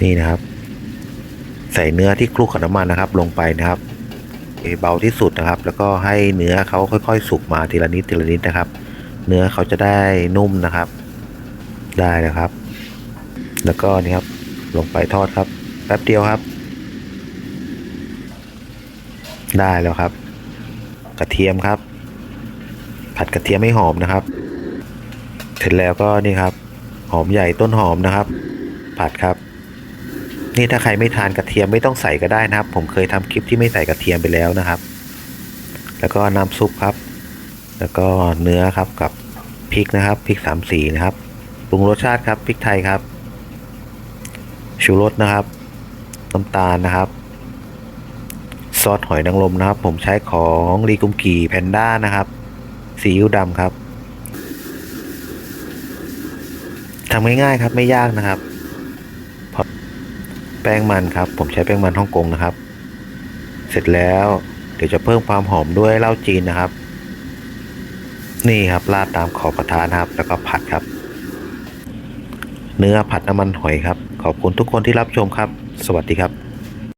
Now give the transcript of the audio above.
นี่นะครับ ใส่เนื้อที่คลุกกับน้ำมันนะครับ ลงไปนะครับเบาที่สุดนะครับ แล้วก็ให้เนื้อเขาค่อย ๆ สุกมาทีละนิดทีละนิดนะครับ เนื้อเขาจะได้นุ่มนะครับ ได้แล้วครับ แล้วก็นี่ครับ ลงไปทอดครับ แป๊บเดียวครับ ได้แล้วครับ กระเทียมครับ ผัดกระเทียมให้หอมนะครับ เสร็จแล้วก็นี่ครับ หอมใหญ่ต้นหอมนะครับ ผัดครับ นี่ถ้าใครไม่ทานกระเทียมไม่ต้องใส่ก็ได้นะครับ ผมเคยทำคลิปที่ไม่ใส่กระเทียมไปแล้วนะครับ แล้วก็น้ำซุปครับ แล้วก็เนื้อครับกับพริกนะครับพริกสามสีนะครับปรุงรสชาติครับพริกไทยครับ ชูรสนะครับน้ำตาลนะครับ ซอสหอยนางรมนะครับ ผมใช้ของรีกุมกีแพนด้านะครับซีอิ๊วดำครับทำง่ายๆครับไม่ยากนะครับ แป้งมันครับ ผมใช้แป้งมันฮ่องกงนะครับ เสร็จแล้วเดี๋ยวจะเพิ่มความหอมด้วยเหล้าจีนนะครับ นี่ครับราดตามขอบกระทะนะครับ แล้วก็ผัดครับ เนื้อผัดน้ำมันหอยครับ ขอบคุณทุกคนที่รับชมครับ สวัสดีครับ